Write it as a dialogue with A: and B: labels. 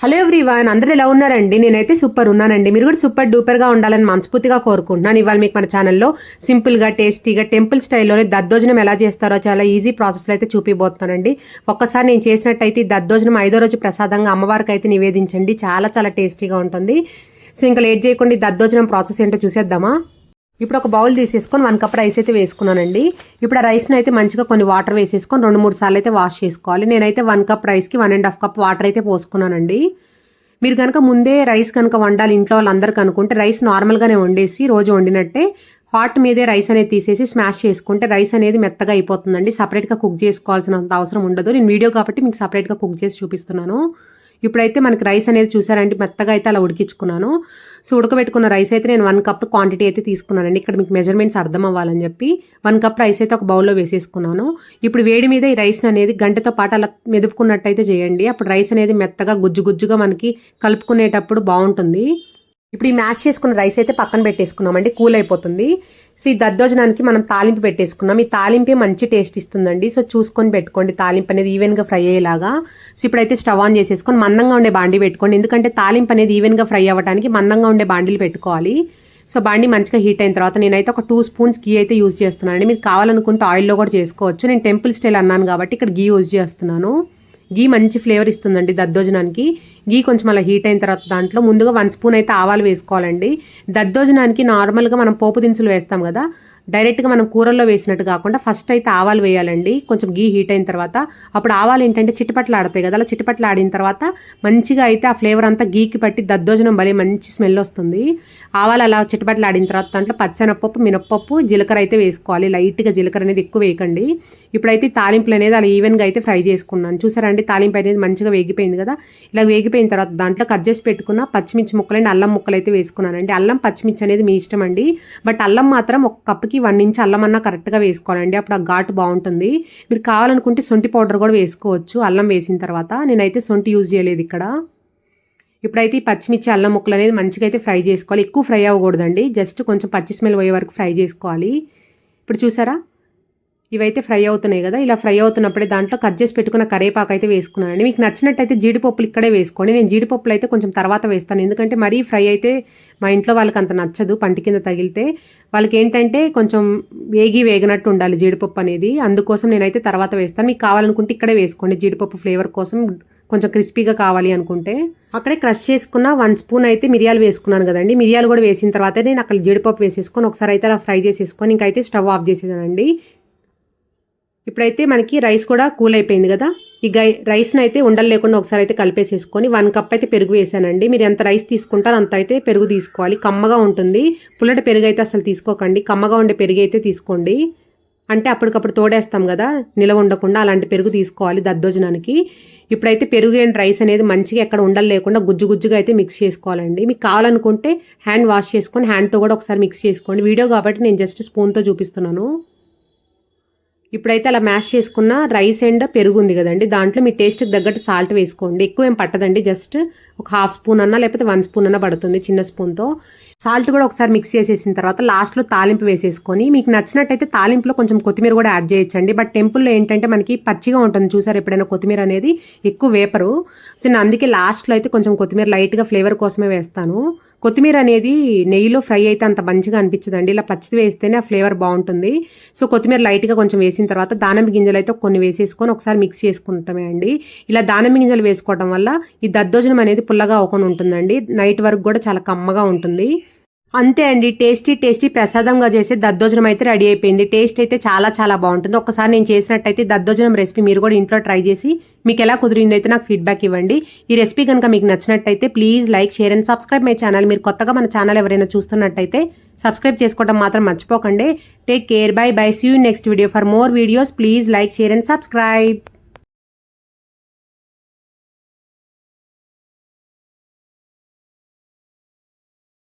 A: Hello everyone అందరూ ఎలా ఉన్నారండి? నేనైతే సూపర్ ఉన్నానండి. మీరు కూడా సూపర్ డూపర్గా ఉండాలని మనస్ఫూర్తిగా కోరుకుంటున్నాను. ఇవాళ మీకు మన ఛానల్లో సింపుల్గా టేస్టీగా టెంపుల్ స్టైల్లోనే దద్దోజనం ఎలా చేస్తారో చాలా ఈజీ ప్రాసెస్లో అయితే చూపిపోతున్నానండి ఒక్కసారి నేను చేసినట్టయితే దద్దోజనం ఐదో రోజు ప్రసాదంగా అమ్మవారికి అయితే నివేదించండి. చాలా చాలా టేస్టీగా ఉంటుంది. సో ఇంకా లేట్ చేయకుండా దద్దోజనం ప్రాసెస్ ఏంటో చూసేద్దామా? ఇప్పుడు ఒక బౌల్ తీసేసుకొని వన్ కప్ రైస్ అయితే వేసుకున్నానండి. ఇప్పుడు ఆ రైస్ని అయితే మంచిగా కొన్ని వాటర్ వేసేసుకొని రెండు మూడు సార్లు అయితే వాష్ చేసుకోవాలి. నేనైతే వన్ కప్ రైస్కి one and half cup water అయితే పోసుకున్నానండి. మీరు కనుక ముందే రైస్ కనుక వండాలి ఇంట్లో వాళ్ళందరికీ అనుకుంటే రైస్ నార్మల్గానే వండేసి రోజు వండినట్టే హాట్ మీదే రైస్ అనేది తీసేసి స్మాష్ చేసుకుంటే రైస్ అనేది మెత్తగా అయిపోతుందండి. సపరేట్గా కుక్ చేసుకోవాల్సినంత అవసరం ఉండదు. నేను వీడియో కాబట్టి మీకు సపరేట్గా కుక్ చేసి చూపిస్తున్నాను. ఇప్పుడైతే మనకి రైస్ అనేది చూసారంటే మెత్తగా అయితే అలా ఉడికించుకున్నాను. సో ఉడకబెట్టుకున్న రైస్ అయితే నేను వన్ కప్ క్వాంటిటీ అయితే తీసుకున్నానండి. ఇక్కడ మీకు మెజర్మెంట్స్ అర్థం అవ్వాలని చెప్పి వన్ కప్ రైస్ అయితే ఒక బౌల్లో వేసేసుకున్నాను. ఇప్పుడు వేడి మీద ఈ రైస్ అనేది గంటతో పాటు అలా మెదుపుకున్నట్టయితే చేయండి. అప్పుడు రైస్ అనేది మెత్తగా గుజ్జు గుజ్జుగా మనకి కలుపుకునేటప్పుడు బాగుంటుంది. ఇప్పుడు ఈ మ్యాష్ చేసుకున్న రైస్ అయితే పక్కన పెట్టేసుకున్నామండి కూల్ అయిపోతుంది. సో ఈ దద్దోజనానికి మనం తాలింపు పెట్టేసుకున్నాం. ఈ తాలింపే మంచి టేస్ట్ ఇస్తుందండి. సో చూసుకొని పెట్టుకోండి. తాలింపు అనేది ఈవెన్గా ఫ్రై అయ్యేలాగా. సో ఇప్పుడైతే స్టవ్ ఆన్ చేసేసుకొని మందంగా ఉండే బాండీ పెట్టుకోండి. ఎందుకంటే తాలింపు అనేది ఈవెన్గా ఫ్రై అవ్వడానికి మందంగా ఉండే బాండీలు పెట్టుకోవాలి. సో బాండీ మంచిగా హీట్ అయిన తర్వాత నేనైతే ఒక టూ స్పూన్స్ గీ అయితే యూజ్ చేస్తున్నాను మీరు కావాలనుకుంటే ఆయిల్లో కూడా చేసుకోవచ్చు. నేను టెంపుల్ స్టైల్ అన్నాను కాబట్టి ఇక్కడ గీ యూజ్ చేస్తున్నాను. గీ మంచి ఫ్లేవర్ ఇస్తుందండి దద్దోజనానికి. గీ కొంచెం అలా హీట్ అయిన తర్వాత దాంట్లో ముందుగా వన్ స్పూన్ అయితే ఆవాలు వేసుకోవాలండి. దద్దోజనానికి నార్మల్గా మనం పోపు దినుసులు వేస్తాం కదా డైరెక్ట్గా మనం కూరల్లో వేసినట్టు కాకుండా ఫస్ట్ అయితే ఆవాలు వేయాలండి. కొంచెం గీ హీట్ అయిన తర్వాత అప్పుడు ఆవాలు ఏంటంటే చిటపట్లు ఆడతాయి కదా అలా చిటపట్లు ఆడిన తర్వాత మంచిగా అయితే ఆ ఫ్లేవర్ అంతా గీకి పట్టి దద్దోజనం భలే మంచి స్మెల్ వస్తుంది. ఆవాలు అలా చిటపట్లు ఆడిన తర్వాత దాంట్లో పచ్చెనపప్పు మినప్పప్పు జీలకర్ర అయితే వేసుకోవాలి. లైట్గా జీలకర్ర అనేది ఎక్కువ వేయకండి. ఇప్పుడైతే తాలింపులు అనేది అలా ఈవెన్గా అయితే ఫ్రై చేసుకున్నాను. చూసారండి తాలింపు అనేది మంచిగా వేగిపోయింది కదా. ఇలా వేగిపోయిన తర్వాత దాంట్లో కట్ చేసి పెట్టుకున్న పచ్చిమిర్చి ముక్కలండి అల్లం ముక్కలు అయితే వేసుకున్నానండి. అల్లం పచ్చిమిర్చి అనేది మీ ఇష్టం అండి. బట్ అల్లం మాత్రం ఒక కప్పుకి వన్ ఇంచ్ అల్లం అన్న కరెక్ట్గా వేసుకోవాలండి. అప్పుడు ఆ ఘాటు బాగుంటుంది. మీరు కావాలనుకుంటే సొంటి పౌడర్ కూడా వేసుకోవచ్చు. అల్లం వేసిన తర్వాత నేనైతే సొంటి యూజ్ చేయలేదు ఇక్కడ. ఇప్పుడైతే ఈ పచ్చిమిర్చి అల్లం ముక్కలు అనేది మంచిగా అయితే ఫ్రై చేసుకోవాలి. ఎక్కువ ఫ్రై అవ్వకూడదండి. జస్ట్ కొంచెం పచ్చి స్మెల్ పోయే వరకు ఫ్రై చేసుకోవాలి. ఇప్పుడు చూసారా? ఇవైతే ఫ్రై అవుతున్నాయి కదా ఇలా ఫ్రై అవుతున్నప్పుడే దాంట్లో కట్ చేసి పెట్టుకున్న కరేపాకు అయితే వేసుకున్నానండి. మీకు నచ్చినట్టయితే జీడిపప్పులు ఇక్కడే వేసుకోండి. నేను జీడిపప్పులు అయితే కొంచెం తర్వాత వేస్తాను. ఎందుకంటే మరీ ఫ్రై అయితే మా ఇంట్లో వాళ్ళకి అంత నచ్చదు పంటి కింద తగిలితే. వాళ్ళకి ఏంటంటే కొంచెం వేగి వేగినట్టు ఉండాలి జీడిపప్పు అనేది. అందుకోసం నేనైతే తర్వాత వేస్తాను. మీకు కావాలనుకుంటే ఇక్కడే వేసుకోండి జీడిపప్పు ఫ్లేవర్ కోసం. కొంచెం క్రిస్పీగా కావాలి అనుకుంటే. అక్కడే క్రష్ చేసుకున్న వన్ స్పూన్ అయితే మిరియాలు వేసుకున్నాను కదండి. మిరియాలు కూడా వేసిన తర్వాత నేను అక్కడ జీడిపప్పు వేసేసుకొని ఒకసారి అయితే అలా ఫ్రై చేసేసుకొని ఇంకైతే స్టవ్ ఆఫ్ చేసేదానండి ఇప్పుడైతే మనకి రైస్ కూడా కూల్ అయిపోయింది కదా. ఈ గై రైస్ని అయితే ఉండలు లేకుండా ఒకసారి అయితే కలిపేసేసుకొని వన్ కప్ అయితే పెరుగు వేసానండి. మీరు ఎంత రైస్ తీసుకుంటారో అంత అయితే పెరుగు తీసుకోవాలి. కమ్మగా ఉంటుంది. పుల్లటి పెరుగు అయితే అసలు తీసుకోకండి. కమ్మగా ఉండే పెరుగు అయితే తీసుకోండి. అంటే అప్పటికప్పుడు తోడేస్తాం కదా. నిలవ ఉండకుండా అలాంటి పెరుగు తీసుకోవాలి దద్దోజనానికి. ఇప్పుడైతే పెరుగు అండ్ రైస్ అనేది మంచిగా ఎక్కడ ఉండలు లేకుండా గుజ్జు గుజ్జుగా అయితే మిక్స్ చేసుకోవాలండి. మీకు కావాలనుకుంటే హ్యాండ్ వాష్ చేసుకొని హ్యాండ్తో కూడా ఒకసారి మిక్స్ చేసుకోండి. వీడియో కాబట్టి నేను జస్ట్ స్పూన్తో చూపిస్తున్నాను. ఇప్పుడైతే అలా మ్యాష్ చేసుకున్న రైస్ అండ్ పెరుగు ఉంది కదండి. దాంట్లో మీ టేస్ట్కి తగ్గట్టు సాల్ట్ వేసుకోండి. ఎక్కువ ఏం పట్టదండి. జస్ట్ ఒక హాఫ్ స్పూన్ అన్నా లేకపోతే వన్ స్పూన్ అన్నా పడుతుంది చిన్న స్పూన్తో సాల్ట్ కూడా ఒకసారి మిక్స్ చేసేసిన తర్వాత లాస్ట్లో తాలింపు వేసేసుకొని మీకు నచ్చినట్టయితే తాలింపులో కొంచెం కొత్తిమీర కూడా యాడ్ చేయొచ్చండి. బట్ టెంపుల్లో ఏంటంటే మనకి పచ్చిగా ఉంటుంది చూసారు ఎప్పుడైనా కొత్తిమీర అనేది? ఎక్కువ వేపరు సో నేను అందుకే లాస్ట్లో అయితే కొంచెం కొత్తిమీర లైట్గా ఫ్లేవర్ కోసమే వేస్తాను. కొత్తిమీర అనేది నెయ్యిలో ఫ్రై అయితే అంత మంచిగా అనిపించదండి. ఇలా పచ్చిది వేస్తేనే ఆ ఫ్లేవర్ బాగుంటుంది. సో కొత్తిమీర లైట్గా కొంచెం వేసిన తర్వాత దానిమ్మ గింజలు అయితే కొన్ని వేసేసుకొని ఒకసారి మిక్స్ చేసుకుంటామే అండి. ఇలా దానిమ్మ గింజలు వేసుకోవడం వల్ల ఈ దద్దోజనం అనేది పుల్లగా అవ్వకుండా ఉంటుందండి. నైట్ వరకు కూడా చాలా కమ్మగా ఉంటుంది. అంతే అండి టేస్టీ టేస్టీ ప్రసాదంగా చేసే దద్దోజనం అయితే రెడీ అయిపోయింది. టేస్ట్ అయితే చాలా చాలా బాగుంటుంది. ఒకసారి నేను చేసినట్టయితే దద్దోజనం రెసిపీ మీరు కూడా ఇంట్లో ట్రై చేసి మీకు ఎలా కుదిరిందో అయితే నాకు ఫీడ్బ్యాక్ ఇవ్వండి. ఈ రెసిపీ కనుక మీకు నచ్చినట్టయితే please like share and subscribe my channel. మీరు కొత్తగా మన ఛానల్ ఎవరైనా చూస్తున్నట్టయితే సబ్స్క్రైబ్ చేసుకోవడం మాత్రం మర్చిపోకండి. Take care bye bye see you next video for more videos please like share and subscribe